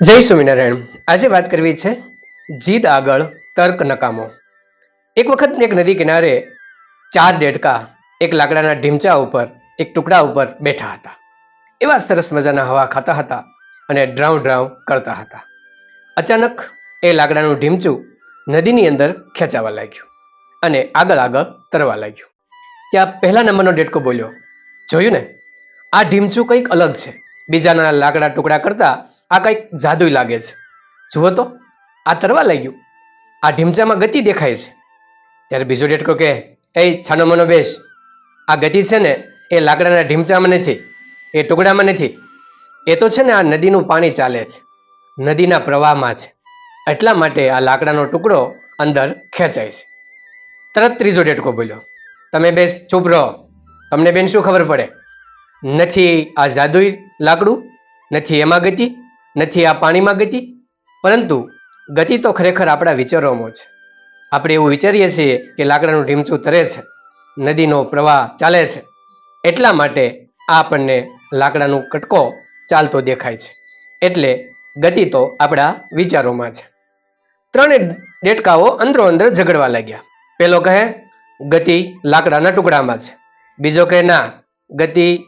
જય સ્વામિનારાયણ. આજે વાત કરવી છે જીદ આગળ તર્ક નકામો. એક વખત એક નદી કિનારે ચાર દેડકા એક લાકડાના ઢીમચા ઉપર, એક ટુકડા ઉપર બેઠા હતા. એવા સરસ મજાના હવા ખાતા હતા અને ડ્રાઉ ડ્રાઉ કરતા હતા. અચાનક એ લાકડાનું ઢીમચું નદીની અંદર ખેંચાવા લાગ્યું અને આગળ આગળ તરવા લાગ્યું. ત્યાં પહેલા નંબરનો ડેડકો બોલ્યો, જોયું ને? આ ઢીમચું કંઈક અલગ છે. બીજાના લાકડા ટુકડા કરતા આ કંઈક જાદુઈ લાગે છે. જુઓ તો, આ તરવા લાગ્યું આ ઢીમચામાં ગતિ દેખાય છે. ત્યારે બીજો ડેટકો કહે, એ છાનો મનો બેસ, આ ગતિ છે ને એ લાકડાના ઢીમચામાં નથી, એ ટુકડામાં નથી. એ તો છે ને આ નદીનું પાણી ચાલે છે, નદીના પ્રવાહમાં છે. એટલા માટે આ લાકડાનો ટુકડો અંદર ખેંચાય છે. તરત ત્રીજો ડેટકો બોલ્યો, તમે બેસ, ચૂપ રહો. તમને બેન શું ખબર પડે? નથી આ જાદુઈ લાકડું, નથી એમાં ગતિ નથી આ પાણીમાં ગતિ? પરંતુ ગતિ તો ખરેખર આપણા વિચારોમાં છે. આપણે એવું વિચારીએ છીએ કે લાકડાનું ઢીમચું તરે છે, નદીનો પ્રવાહ ચાલે છે. એટલા માટે આ આપણને લાકડાનું કટકો ચાલતો દેખાય છે. એટલે ગતિ તો આપણા વિચારોમાં છે. ત્રણે દેડકાઓ અંદરો અંદર ઝઘડવા લાગ્યા. પેલો કહે, ગતિ લાકડાના ટુકડામાં છે. બીજો કહે, ના, ગતિ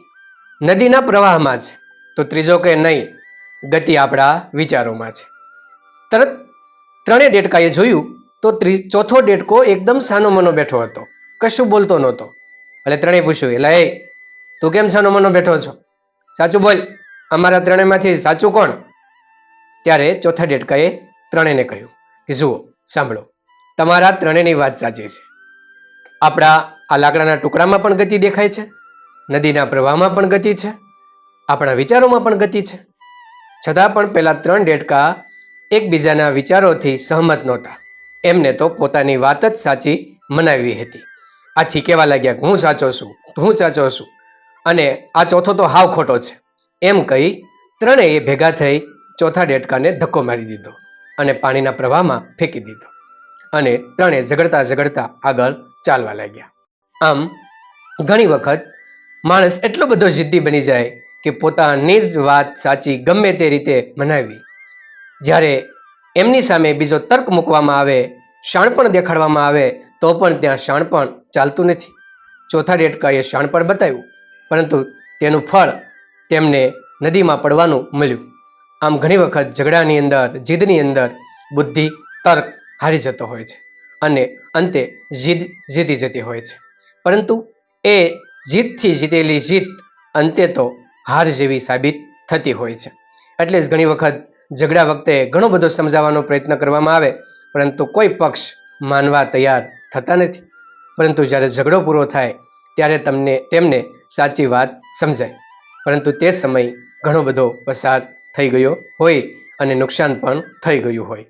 નદીના પ્રવાહમાં છે. તો ત્રીજો કહે, નહીં ગતિ આપણા વિચારોમાં છે. તરત ત્રણેય ડેટકાએ જોયું તો ત્રી, ચોથો ડેટકો એકદમ સાનો મનો બેઠો હતો. કશું બોલતો નહોતો. એટલે ત્રણેય પૂછ્યું, એટલે એ, તું કેમ સાનો મનો બેઠો છો? સાચું બોલ, અમારા ત્રણેયમાંથી સાચું કોણ? ત્યારે ચોથા ડેટકાએ ત્રણેયને કહ્યું કે, જુઓ, સાંભળો, તમારા ત્રણેયની વાત સાચી છે. આપણા આ લાકડાના ટુકડામાં પણ ગતિ દેખાય છે, નદીના પ્રવાહમાં પણ ગતિ છે, આપણા વિચારોમાં પણ ગતિ છે છતાં પણ પેલા ત્રણ ડેટકા એકબીજાના વિચારોથી સહમત નહોતા. એમને તો પોતાની વાત જ સાચી મનાવી હતી. આથી કહેવા લાગ્યા કે હું સાચો છું, હું સાચો છું. અને આ ચોથો તો હાવ ખોટો છે. એમ કહી ત્રણેય ભેગા થઈ ચોથા ડેટકાને ધક્કો મારી દીધો અને પાણીના પ્રવાહમાં ફેંકી દીધો. અને ત્રણે ઝઘડતા ઝઘડતા આગળ ચાલવા લાગ્યા. આમ ઘણી વખત માણસ એટલો બધો જિદ્દી બની જાય કે પોતાની જ વાત સાચી ગમે તે રીતે મનાવી. જ્યારે એમની સામે બીજો તર્ક મૂકવામાં આવે, શાણપણ દેખાડવામાં આવે, તો પણ ત્યાં શાણપણ ચાલતું નથી. ચોથા ડેટકાએ શાણપણ બતાવ્યું, પરંતુ તેનું ફળ તેમને નદીમાં પડવાનું મળ્યું. આમ ઘણી વખત ઝઘડાની અંદર, જીદની અંદર બુદ્ધિ, તર્ક હારી જતો હોય છે અને અંતે જીદ જીતી જતી હોય છે. પરંતુ એ જીતથી જીતેલી જીત અંતે તો હાર જેવી સાબિત થતી હોય છે. એટલે જ ઘણી વખત ઝઘડા વખતે ઘણો બધો સમજાવવાનો પ્રયત્ન કરવામાં આવે, પરંતુ કોઈ પક્ષ માનવા તૈયાર થતા નથી. પરંતુ જ્યારે ઝઘડો પૂરો થાય, ત્યારે તમને, તેમને સાચી વાત સમજાય. પરંતુ તે સમય ઘણો બધો પસાર થઈ ગયો હોય અને નુકસાન પણ થઈ ગયું હોય.